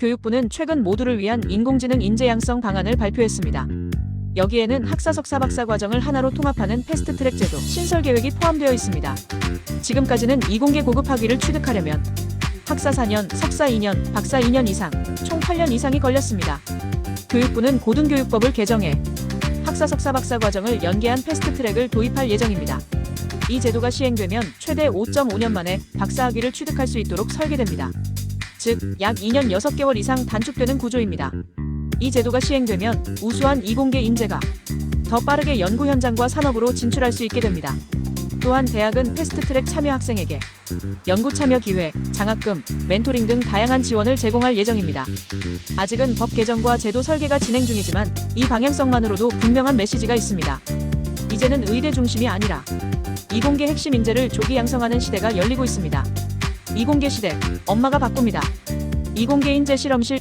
교육부는 최근 모두를 위한 인공지능 인재 양성 방안을 발표했습니다. 여기에는 학사 석사 박사 과정을 하나로 통합하는 패스트 트랙 제도 신설 계획이 포함되어 있습니다. 지금까지는 이공계 고급 학위를 취득하려면 학사 4년, 석사 2년, 박사 2년 이상, 총 8년 이상이 걸렸습니다. 교육부는 고등교육법을 개정해 학사 석사 박사 과정을 연계한 패스트 트랙을 도입할 예정입니다. 이 제도가 시행되면 최대 5.5년 만에 박사 학위를 취득할 수 있도록 설계됩니다. 즉, 약 2년 6개월 이상 단축되는 구조입니다. 이 제도가 시행되면 우수한 이공계 인재가 더 빠르게 연구 현장과 산업으로 진출할 수 있게 됩니다. 또한 대학은 패스트트랙 참여 학생에게 연구 참여 기회, 장학금, 멘토링 등 다양한 지원을 제공할 예정입니다. 아직은 법 개정과 제도 설계가 진행 중이지만 이 방향성만으로도 분명한 메시지가 있습니다. 이제는 의대 중심이 아니라 이공계 핵심 인재를 조기 양성하는 시대가 열리고 있습니다. 이공계 시대, 엄마가 바꿉니다. 이공계 인재 실험실